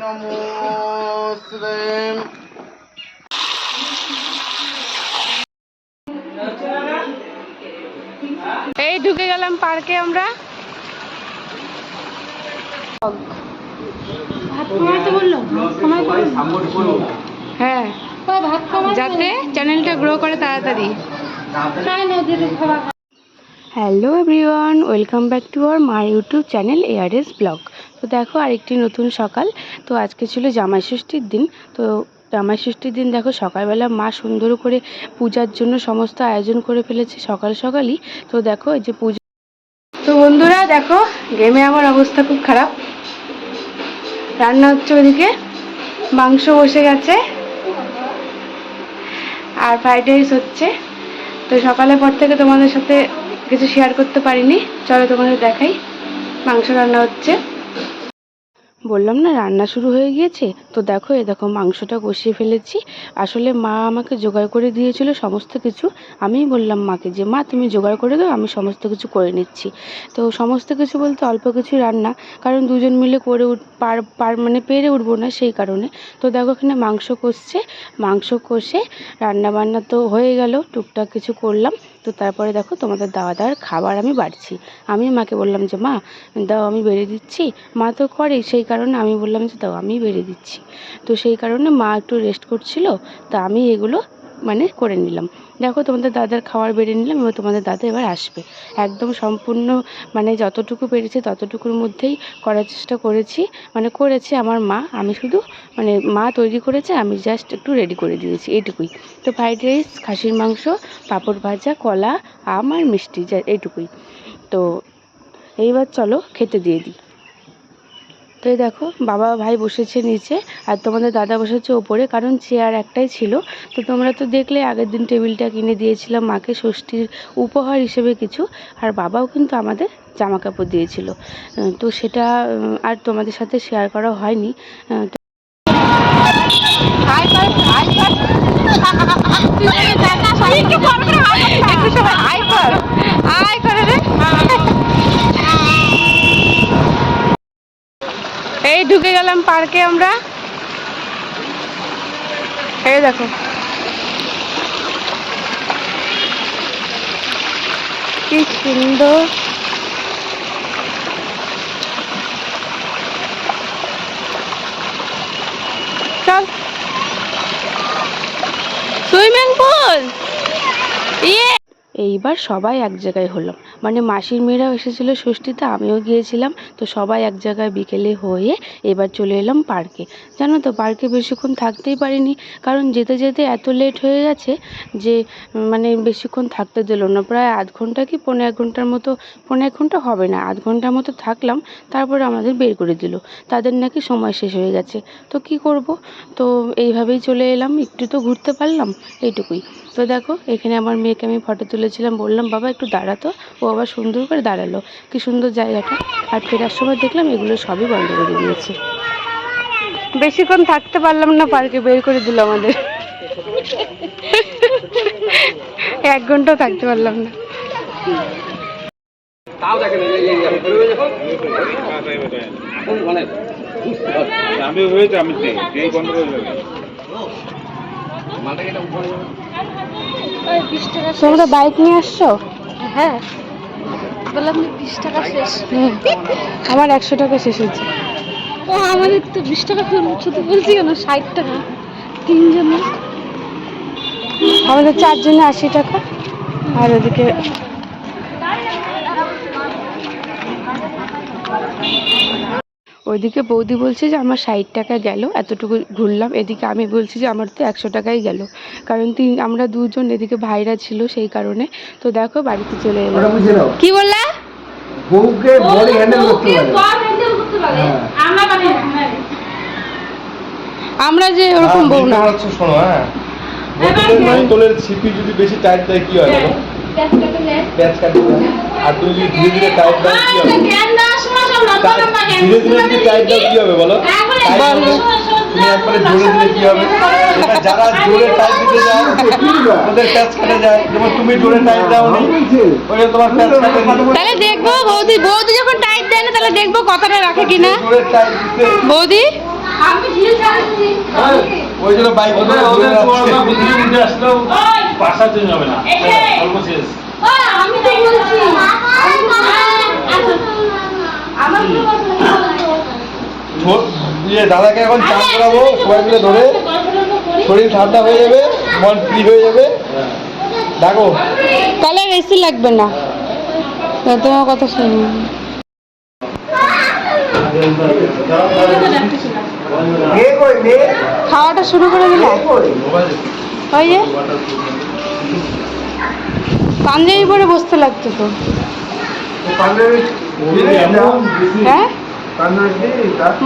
নমস্তে এই ঢুকে গেলাম পার্কে আমরা। হ্যাঁ। যাতে চ্যানেলটা গ্রো করে তাড়াতাড়ি। Hello everyone welcome back to our my YouTube channel ARS blog তো দেখো আরেকটি নতুন সকাল। তো আজকে ছিল জামাই ষষ্ঠীর দিন। তো জামাই ষষ্ঠীর দিন দেখো সকালবেলা মা সুন্দর করে পূজার জন্য সমস্ত আয়োজন করে ফেলেছে সকাল সকালই। তো দেখো এই যে পূজা তো বন্ধুরা দেখো গেমে আমার অবস্থা খুব খারাপ। রান্না হচ্ছে ওদিকে, মাংস বসে গেছে, আর ফ্রাইড রাইস হচ্ছে। তো সকালের পর থেকে তোমাদের সাথে কিছু শেয়ার করতে পারিনি। চলো তোমাদের দেখাই, মাংস রান্না হচ্ছে। বললাম না, রান্না শুরু হয়ে গিয়েছে। তো দেখো এ দেখো, মাংসটা কষিয়ে ফেলেছি। আসলে মা আমাকে জোগাড় করে দিয়েছিল সমস্ত কিছু। আমিই বললাম মাকে যে, মা, তুমি জোগাড় করে দাও, আমি সমস্ত কিছু করে নিচ্ছি। তো সমস্ত কিছু বলতে অল্প কিছু রান্না, কারণ দুজন মিলে করে উঠ, পার পার মানে পেরে উঠবো না সেই কারণে। তো দেখো, এখানে মাংস কষছে। মাংস কষে রান্না বান্না তো হয়ে গেল, টুকটাক কিছু করলাম। তো তারপরে দেখো তোমাদের দাওয়া দাওয়ার খাবার আমি বাড়ছি। আমি মাকে বললাম যে, মা, দাও আমি বেড়ে দিচ্ছি। মা তো করে, সেই কারণে আমি বললাম যে, দাও আমি বেড়ে দিচ্ছি। তো সেই কারণে মা একটু রেস্ট করছিল। তা আমি এগুলো মানে করে নিলাম। দেখো তোমাদের দাদার খাবার বেড়ে নিলাম, এবার তোমাদের দাদা এবার আসবে। একদম সম্পূর্ণ মানে যতটুকু পেরেছি ততটুকুর মধ্যেই করার চেষ্টা করেছি। মানে করেছে আমার মা, আমি শুধু মানে মা তৈরি করেছে, আমি জাস্ট একটু রেডি করে দিয়েছি, এইটুকুই। তো ফ্রাইড রাইস খাসির মাংস, পাঁপড় ভাজা, কলা, আম আর মিষ্টি, যা এইটুকুই। তো এইবার চলো খেতে দিয়ে দিই। তো এই দেখো বাবা ভাই বসেছে নিচে আর তোমাদের দাদা বসেছে ওপরে কারণ চেয়ার একটাই ছিল তো তোমরা তো দেখলে আগের দিন টেবিলটা কিনে দিয়েছিলাম মাকে ষষ্ঠীর উপহার হিসেবে কিছু আর বাবাও কিন্তু আমাদের জামা কাপড় দিয়েছিল তো সেটা আর তোমাদের সাথে শেয়ার করা হয়নি ঢুকে গেলাম পার্কে আমরা। এই দেখো। কি সুন্দর। চল। Swimming pool? ইয়ে! এইবার সবাই এক জায়গায় হলাম। মানে মাসির মেয়েরাও এসেছিল ষষ্ঠীতে, আমিও গিয়েছিলাম। তো সবাই এক জায়গায় বিকেলে হয়ে এবার চলে এলাম পার্কে। জানো তো, পার্কে বেশিক্ষণ থাকতেই পারিনি। কারণ যেতে যেতে এত লেট হয়ে গেছে যে মানে বেশিক্ষণ থাকতে দিল না। প্রায় আধ ঘণ্টা কি পনেরো এক ঘণ্টার মতো পনেরো এক ঘণ্টা হবে না, আধ ঘণ্টার মতো থাকলাম। তারপরে আমাদের বের করে দিল। তাদের নাকি সময় শেষ হয়ে গেছে। তো কি করব? তো এইভাবেই চলে এলাম। একটু তো ঘুরতে পারলাম, এইটুকুই। তো দেখো, এখানে আমার মেয়েকে আমি ফটো তুলেছিলাম বললাম বাবা একটু দাঁড়াতো ও আবার সুন্দর করে দাঁড়াল। কি সুন্দর জায়গাটা। আর ফেরার সময় দেখলাম এগুলো সবই বন্ধ করে দিয়েছে। বেশিক্ষণ থাকতে পারলাম না পার্কে বের করে দিল আমাদের। এক ঘন্টাও থাকতে পারলাম না। আমি হয়েছে আমি বন্ধ করে তোমরা বাইক নিয়ে আসছো? হ্যাঁ। বললাম বিশ টাকা শেষ। হুম আমার একশো টাকা শেষ হয়েছে। ও আমাদের তো বিশ টাকা শুধু বলছি কেন? ষাট টাকা। তিনজনে আমাদের চারজনে আশি টাকা। আর ওদিকে ওইদিকে বৌদি বলছে যে আমার ষাট টাকা গেল এতটুকু ঘুরলাম। এদিকে আমি বলছি যে আমার তো একশো টাকাই গেল। কারণ তিন আমরা দুজন এদিকে ভাইরা ছিল সেই কারণে। তো দেখো বাড়িতে চলে এলো। কি বললা? বউকে বডি হ্যান্ডেল করতে পারে। আমরা মানে আমরা যে ওরকম বউ না। হচ্ছে শোনো হ্যাঁ। বোতলের বোতলের ছিপি যদি বেশি টাইট দেয় কি হয় বলো? প্যাচ কাটবে আর তুমি যদি ধীরে ধীরে টাইট দাও কি হবে? ধীরে ধীরে যদি টাইট দাও কি হবে বলো? টাইট তুমি একবারে জোরে দিলে কি হবে? যারা জোরে টাইট দিতে যায় ওদের প্যাচ কেটে যায়। যেমন তুমি জোরে টাইট দাও নি ওই তোমার প্যাচ কাটে তাহলে দেখব বৌদি বৌদি যখন টাইট দেয় না তাহলে দেখব কতটা রাখে কিনা। বৌদি? ছাড়ছি ওই জন্য বাইক চেঞ্জ হবে না শেষ আমি তো বলছি আমার কোনো কথা নেই। ছোট ইয়ে দাদাকে এখন চান করাবো সবাই মিলে ধরে। শরীর ঠান্ডা হয়ে যাবে মন ফ্রি হয়ে যাবে। দেখো তাহলে বেশি লাগবে না। তোমার কথা শুনি। খাওয়াটা শুরু করে দিলে? ওই যে। পাঞ্জাবি পরে বসতে লাগতো তো। হ্যাঁ?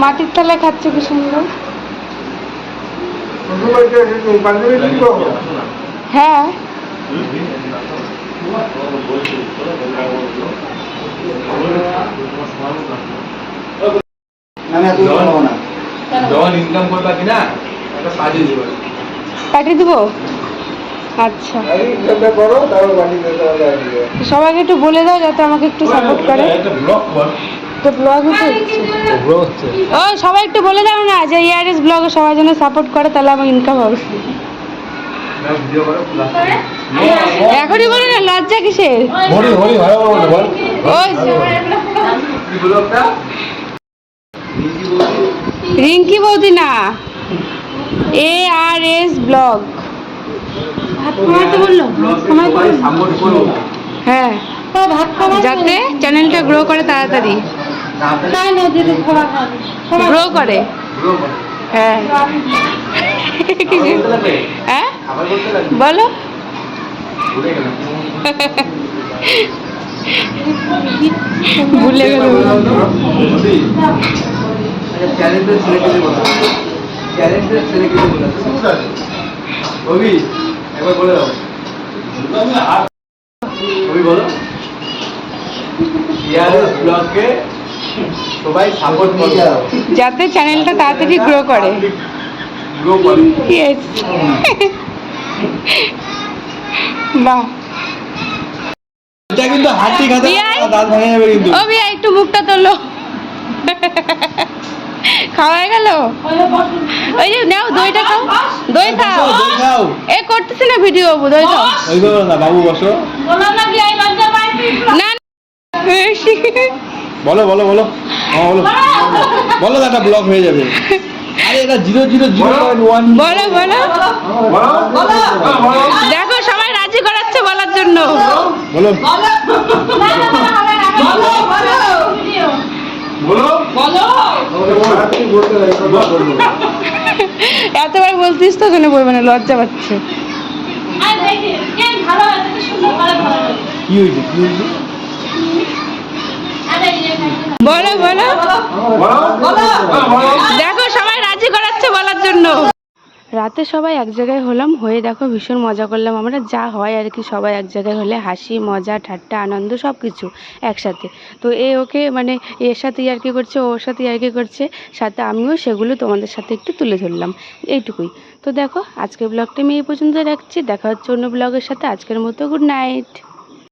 মাটির তলায় খাচ্ছে কি সুন্দর? হ্যাঁ। পাঠিয়ে দেবো? আচ্ছা। সবাইকে একটু বলে দাও যাতে আমাকে একটু সাপোর্ট করে। একটা ব্লগ তো ব্লগ হচ্ছে। হচ্ছে। ও সবাই একটু বলে দাও না যে ইয়ারএস ব্লগে সবাই যেন সাপোর্ট করে তাহলে আমার ইনকাম হবে। এখনই বলে না লজ্জা কিসের? রিঙ্কি বৌদি না। এ আর এস ব্লগ হ্যাঁ। যাতে চ্যানেলটা গ্রো করে তাড়াতাড়ি। গ্রো করে? হ্যাঁ। হ্যাঁ? বলো। ভুলে গেল ছেলেকে বলো। ট্যালেন্টেড ছেলেকে বলো। রবি একবার বলে দাও। রবি বলো। ইয়ারেস ব্লগকে সবাই সাপোর্ট করবে যাতে চ্যানেলটা তাড়াতাড়ি গ্রো করে। গ্রো করে. বাহ। এটা কিন্তু হাঁটি খাতে? দাঁত ভেঙে যাবে কিন্তু। ও বিয়া একটু মুখটা তোলো। খাওয়া হয়ে গেল? ওই যে নাও দইটা খাও। দই খাও দই খাও। এ করতেছি না ভিডিও দই খাও। ওই করো না বাবু বসো। বলো না। না। বলো বলো বলো। হ্যাঁ বলো। বলো দাদা ব্লগ হয়ে যাবে। আরে এটা zero zero zero point one বলো বলো। দেখো সবাই রাজি করাচ্ছে বলার জন্য। বলো। এতবার বলতিস তো শুনে বলবে না লজ্জা পাচ্ছে। কি হয়েছে কি হয়েছে? বলো বলো। দেখো, সবাই রাজি করাচ্ছে বলার জন্য। রাতে সবাই এক জায়গায় হলাম, হয়ে দেখো ভীষণ মজা করলাম। আমরা যা হয় আর কি, সবাই এক জায়গায় হলে হাসি, মজা, ঠাট্টা, আনন্দ সব কিছু একসাথে। তো এ ওকে মানে এর সাথে আর ইয়ার্কি করছে, ওর সাথে আর ইয়ার্কি করছে। সাথে আমিও সেগুলো তোমাদের সাথে একটু তুলে ধরলাম, এইটুকুই। তো দেখো, আজকের ব্লগটা আমি এই পর্যন্ত রাখছি। দেখা হচ্ছে অন্য ব্লগের সাথে। আজকের মতো গুড নাইট